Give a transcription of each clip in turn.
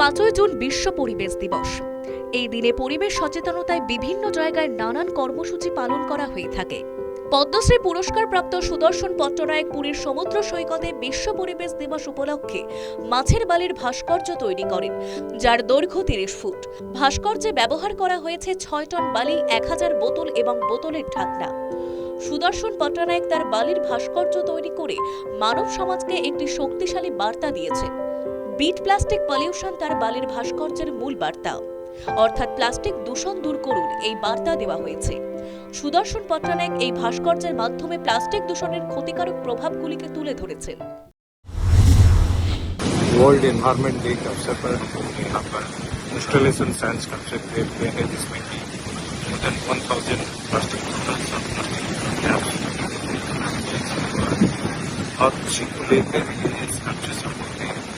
পাঁচই জুন বিশ্ব পরিবেশ দিবস। এই দিনে পরিবেশ সচেতনতায় বিভিন্ন জায়গায় নানান কর্মসূচি পালন করা হয়ে থাকে। পদ্মশ্রী পুরস্কারপ্রাপ্ত সুদর্শন পট্টনায়ক পুরীর সমুদ্র সৈকতে বিশ্ব পরিবেশ দিবস উপলক্ষে মাছের বালির ভাস্কর্য তৈরি করেন, যার দৈর্ঘ্য তিরিশ ফুট। ভাস্কর্যে ব্যবহার করা হয়েছে ছয় টন বালি, এক হাজার বোতল এবং বোতলের ঢাকনা। সুদর্শন পট্টনায়ক তার বালির ভাস্কর্য তৈরি করে মানব সমাজকে একটি শক্তিশালী বার্তা দিয়েছেন। বিট প্লাস্টিক পলিউশন তার বালির ভাস্কর্যের মূল বার্তা অর্থাৎ প্লাস্টিক দূষণ দূর করুন এই বার্তা দেওয়া হয়েছে সুদর্শন পট্টনায়ক এই ভাস্কর্যের মাধ্যমে প্লাস্টিক দূষণের ক্ষতিকারক প্রভাবগুলিকে তুলে ধরেছেন वर्ल्ड इन्वायरमेंट डे के अवसर पर यहाँ पर इंस्टॉलेशन साइंस कंसेप्ट हुए हुए हैं जिसमें कि more than one thousand plastic bottles और और उसी को लेकर इस कंट्री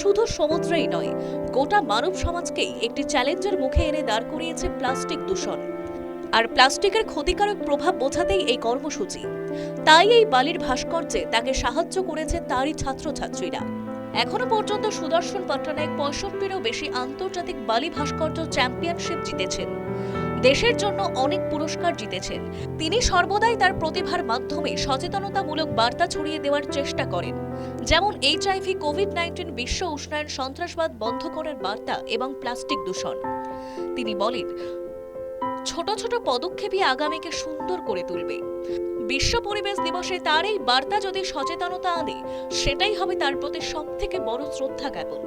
শুধু সমুদ্রেই নয়, গোটা মানব সমাজকেই একটি চ্যালেঞ্জের মুখে এনে দাঁড় করিয়েছে প্লাস্টিক দূষণ। আর প্লাস্টিকের ক্ষতিকারক প্রভাব বোঝাতেই এই কর্মসূচি। তাই এই বালির ভাস্কর্যে তাকে সাহায্য করেছে তারই ছাত্রছাত্রীরা। এখনও পর্যন্ত সুদর্শন পট্টনায়ক পঁয়ষট্টিরও বেশি আন্তর্জাতিক বালি ভাস্কর্য চ্যাম্পিয়নশিপ জিতেছেন। দেশের জন্য অনেক পুরস্কার জিতেছেন। তিনি সর্বদাই তার প্রতিভার মাধ্যমে সচেতনতামূলক বার্তা ছড়িয়ে দেওয়ার চেষ্টা করেন। যেমন এইচআইভি কোভিড নাইন্টিন বিশ্ব উষ্ণায়ন সন্ত্রাসবাদ বন্ধ করার বার্তা এবং প্লাস্টিক দূষণ। তিনি বলেন, ছোট ছোট পদক্ষেপই আগামীকে সুন্দর করে তুলবে। বিশ্ব পরিবেশ দিবসে তার এই বার্তা যদি সচেতনতা আনে, সেটাই হবে তার প্রতি সবথেকে বড় শ্রদ্ধা জ্ঞাপন।